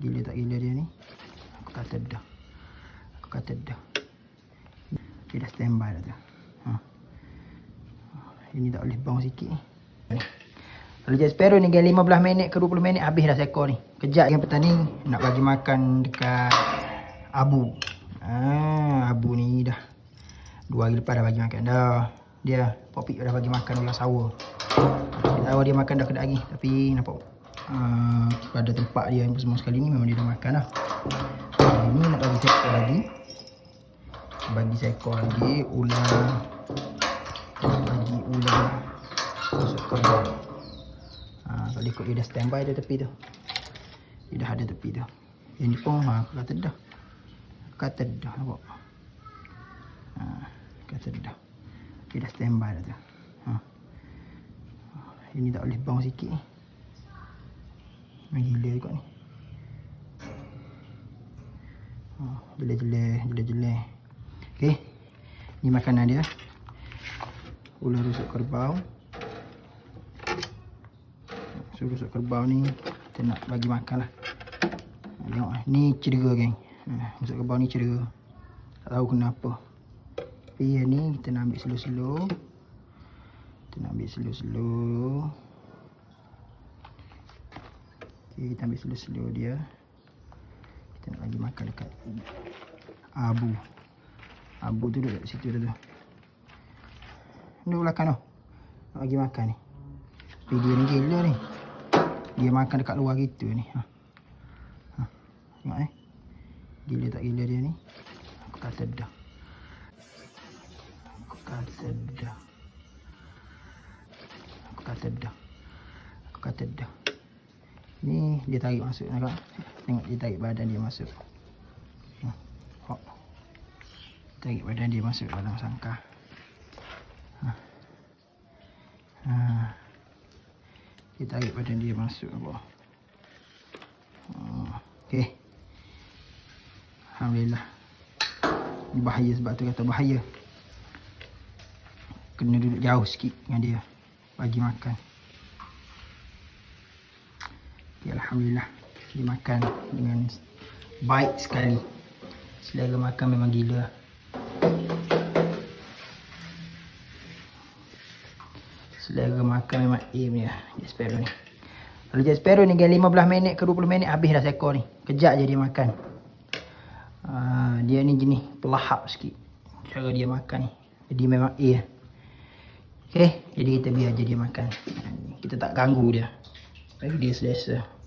Gila tak gila dia ni. Aku kata dah. Aku kata dah. Dia dah standby dah tu. Ha. Ini tak boleh bang sikit ni. Jack Sparrow ni game 15 minit ke 20 minit habis dah seekor ni. Kejap yang petani nak bagi makan dekat abu. Ah, abu ni dah dua hari lepas dah bagi makan dah. Dia popik dah bagi makan ular sawa. Kita tahu dia makan dah kedai lagi tapi nampak uh, pada tempat dia yang semua sekali ni memang dia dah makan dah. Uh, ni nak bagi seekor lagi. Bagi seekor lagi ular bagi ular masuk kerbau. Ha, kalau ikut dia dah standby dia tepi tu. Dia dah ada tepi tu. Yang ni pun ha, aku kata dah. Kata dah nampak. Ha, kata dah. Dia dah standby dah tu. Ha. Ini tak boleh bang sikit ni. Gila kot ni. Ha, jelek-jelek, jelek-jelek. Okey. Ni makanan dia. Ular rusuk kerbau. So rusuk kerbau ni kita nak bagi makan lah. Ha, Tengok lah. Ni cedera geng. Ha, rusuk kerbau ni cedera. Tak tahu kenapa. Tapi yang ni kita nak ambil slow-slow. Kita nak ambil slow-slow. Okay, kita ambil slow-slow dia. Kita nak bagi makan dekat abu. Abu tu duduk kat situ dah tu. Duduk belakang tu. Nak bagi makan ni. Tapi dia ni gila ni. Dia makan dekat luar gitu ni. Ha. Ha. Tengok eh. Gila tak gila dia ni. Aku kata dah. Aku kata dah. Aku kata dah. Aku kata dah. Ni dia tarik masuk nampak. Tengok dia tarik badan dia masuk. Hop. Tarik badan dia masuk dalam sangkar. Ha. Dia tarik badan dia masuk apa. Oh, Okey. Alhamdulillah. Ni bahaya sebab tu kata bahaya. Kena duduk jauh sikit dengan dia. Bagi makan. Okay, Alhamdulillah. Dia makan dengan baik sekali. Selera makan memang gila. Selera makan memang A punya Jack Sparrow ni. Kalau Jack Sparrow ni game 15 minit ke 20 minit habis dah seekor ni. Kejap je dia makan. Uh, dia ni jenis pelahap sikit. Cara dia makan ni. Jadi memang A. Okay, jadi kita biar je dia makan. Kita tak ganggu dia. Bagi dia selesa.